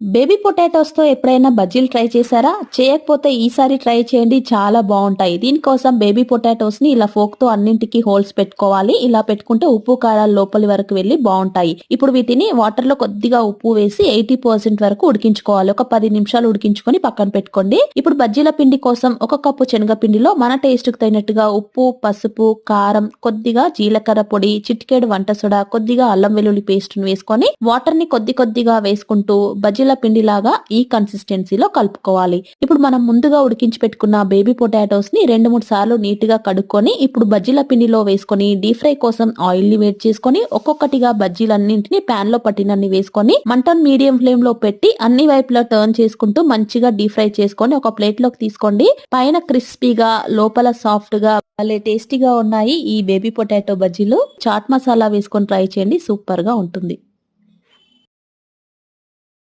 Baby పొటాటోస్తో ఎప్పుడైనా బజ్జీలు try చేశారా? చేయకపోతే ఈసారి ట్రై చేయండి చాలా బాగుంటాయి. దీనికోసం బేబీ పొటాటోస్ని ఇలా ఫోక్తో అన్నింటికి హోల్స్ పెట్టుకోవాలి. ఇలా పెట్టుకుంటే ఉప్పు కారాలు లోపలి వరకు వెళ్ళి బాగుంటాయి. ఇప్పుడు వీటిని వాటర్లో కొద్దిగా ఉప్పు వేసి ఎయిటీ పర్సెంట్ వరకు ఉడికించుకోవాలి. ఒక పది నిమిషాలు ఉడికించుకొని పక్కన పెట్టుకోండి. ఇప్పుడు బజ్జీల పిండి కోసం ఒక కప్పు శనగపిండిలో మన టేస్ట్కు తగినట్టుగా ఉప్పు పసుపు కారం కొద్దిగా జీలకర్ర పొడి చిటికేడు వంట సోడా కొద్దిగా అల్లం వెల్లుల్లి పేస్ట్ వేసుకొని వాటర్ని కొద్ది కొద్దిగా వేసుకుంటూ బజ్జీల పిండి లాగా ఈ కన్సిస్టెన్సీలో కలుపుకోవాలి. ఇప్పుడు మనం ముందుగా ఉడికించి పెట్టుకున్న బేబీ పొటాటోస్ని రెండు మూడు సార్లు నీట్గా కడుక్కొని ఇప్పుడు బజ్జీల పిండిలో వేసుకొని డీప్ ఫ్రై కోసం ఆయిల్ని వేడి చేసుకొని ఒక్కొక్కటిగా బజ్జీలన్నింటినీ పాన్లో పట్టినన్ని వేసుకొని మంటన్ మీడియం ఫ్లేమ్లో పెట్టి అన్ని వైపులా టర్న్ చేసుకుంటూ మంచిగా డీప్ ఫ్రై చేసుకొని ఒక ప్లేట్లోకి తీసుకోండి. పైన క్రిస్పీగా లోపల సాఫ్ట్గా భలే టేస్టీగా ఉన్నాయి ఈ బేబీ పొటాటో బజ్జీలు. చాట్ మసాలా వేసుకొని ట్రై చేయండి. సూపర్గా ఉంటుంది.